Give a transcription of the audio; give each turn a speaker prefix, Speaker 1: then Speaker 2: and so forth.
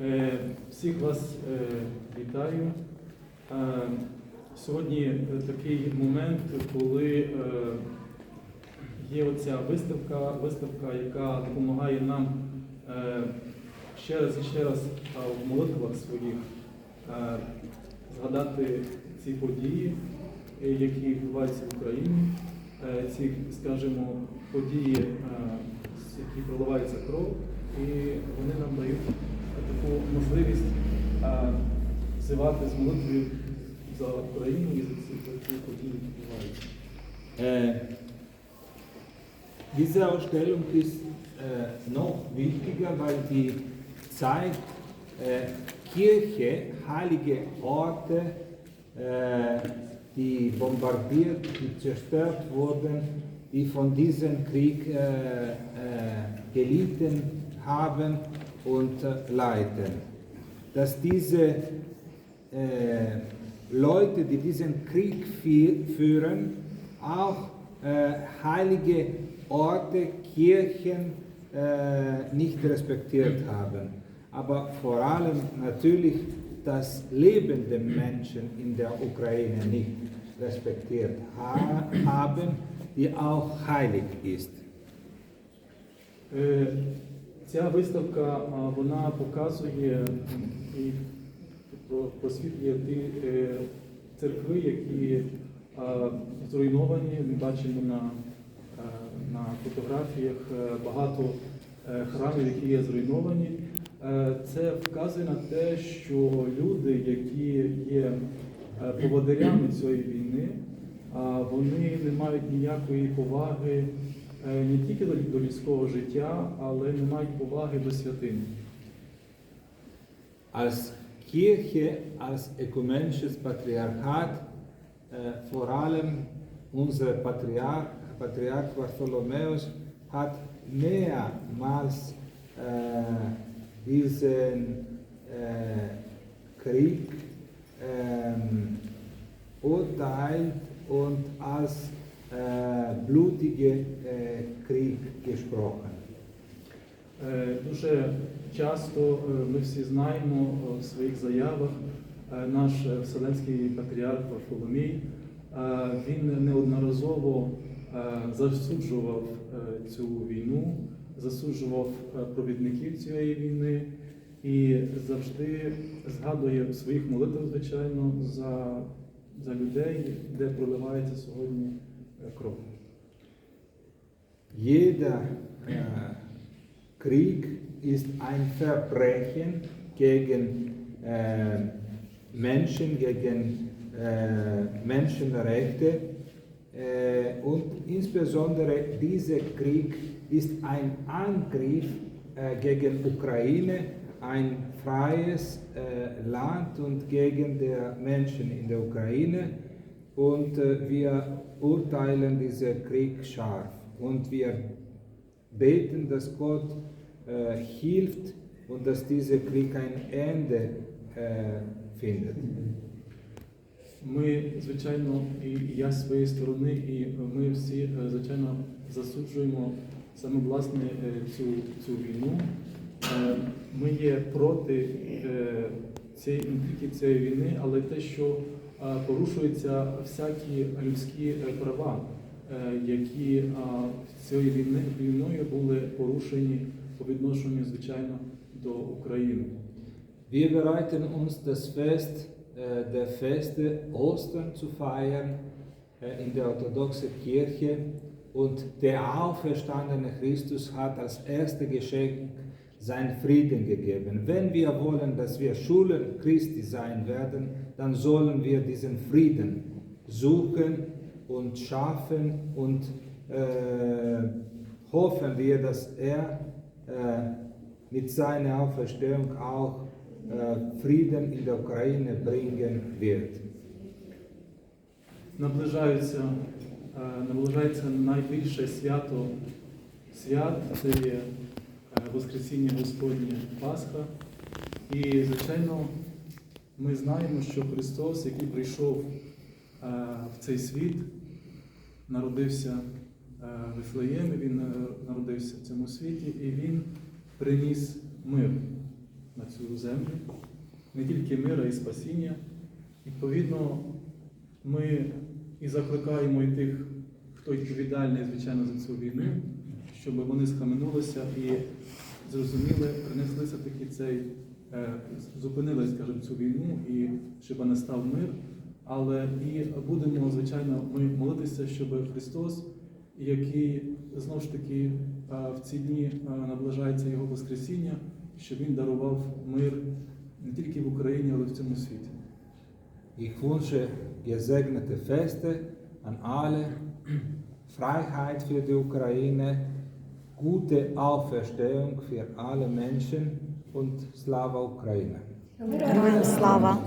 Speaker 1: Е, Всіх вас е, вітаю. Е, Сьогодні такий момент, коли є оця виставка, виставка, яка допомагає нам ще раз і ще раз в молитвах своїх згадати ці події, які відбуваються в Україні, ці, скажімо, події, з які проливається кров, і вони нам дають таку можливість е, взивати з молитвою за Україну і за ці, за ці події, які відбуваються.
Speaker 2: Äh, diese Ausstellung ist äh, noch wichtiger, weil die zeigt äh, Kirche, heilige Orte, äh, die bombardiert, die zerstört wurden, die von diesem Krieg äh, äh, gelitten haben und äh, leiden. Dass diese äh, Leute, die diesen Krieg fü- führen, auch äh, heilige Orte, Kirchen äh, nicht respektiert haben. Aber vor allem natürlich das Leben der Menschen in der Ukraine nicht respektiert ha haben, die auch heilig ist.
Speaker 1: Е, Ця виставка вона показує і просвітлює ті е, церкви, які зруйновані. Ми бачимо на, е, на фотографіях е, багато храмів, які є зруйновані. Це вказує на те, що люди, які є поводирями цієї війни, вони не мають ніякої поваги не тільки до, людського життя, але не мають поваги до святині.
Speaker 2: Als Kirche, als ökumenisches Patriarchat, äh, vor allem unser Patriarch, Patriarch Bartholomäus, hat mehrmals äh, diesen äh, Krieg ähm, urteilt und als äh, blutige Krieg gesprochen.
Speaker 1: Дуже часто е, ми всі знаємо в своїх заявах е, наш е, Вселенський патріарх Варфоломій, він неодноразово засуджував цю війну, засуджував провідників цієї війни і завжди згадує своїх молитвах, звичайно, за, за людей, де проливається сьогодні Gruppen.
Speaker 2: Jeder äh, Krieg ist ein Verbrechen gegen äh, Menschen, gegen äh, Menschenrechte äh, und insbesondere dieser Krieg ist ein Angriff äh, gegen Ukraine, ein freies äh, Land und gegen die Menschen in der Ukraine Und wir urteilen diesen Krieg scharf. Und wir beten, dass Gott äh, hilft und dass dieser Krieg ein Ende äh, findet.
Speaker 1: Ми, звичайно, і я з своєї сторони, і ми всі, е, звичайно, засуджуємо саме власне е, цю, цю війну. Е, Ми є проти цієї цієї війни, але те, що порушуються всякі людські е, права, е, які е, цією війною були порушені по відношенню, звичайно, до України.
Speaker 2: Wir bereiten uns das Fest äh, der Feste Ostern zu feiern äh, in der orthodoxen Kirche und der auferstandene Christus hat als erste Geschenk sein Frieden gegeben. Wenn wir wollen, dass wir Schulen Christi sein werden, dann sollen wir diesen Frieden suchen und schaffen und äh, hoffen wir, dass er äh, mit seiner Auferstehung auch äh, Frieden in der Ukraine bringen wird.
Speaker 1: наближаються, е, наближається найбільше свято свят, це є е, Воскресіння Господнє Пасха. І, звичайно, ми знаємо, що Христос, який прийшов е, в цей світ, народився е, в Вифлеємі, Він е, народився в цьому світі, і Він приніс мир на цю землю, не тільки мир, а й спасіння. Відповідно, ми і закликаємо і тих, хто відповідальний, звичайно, за цю війну, щоб вони схаменулися і зрозуміли, принесли все-таки цей, зупинили, скажімо, цю війну і щоб настав мир. Але і будемо, звичайно, ми молитися, щоб Христос, який знову ж таки е, в ці дні е, наближається Його Воскресіння, щоб Він дарував мир не тільки в Україні, але й в цьому світі.
Speaker 2: Ich wünsche gesegnete Feste an alle, Freiheit für die Ukraine, gute Auferstehung für alle Menschen und Slava Ukraine.
Speaker 3: Героям слава!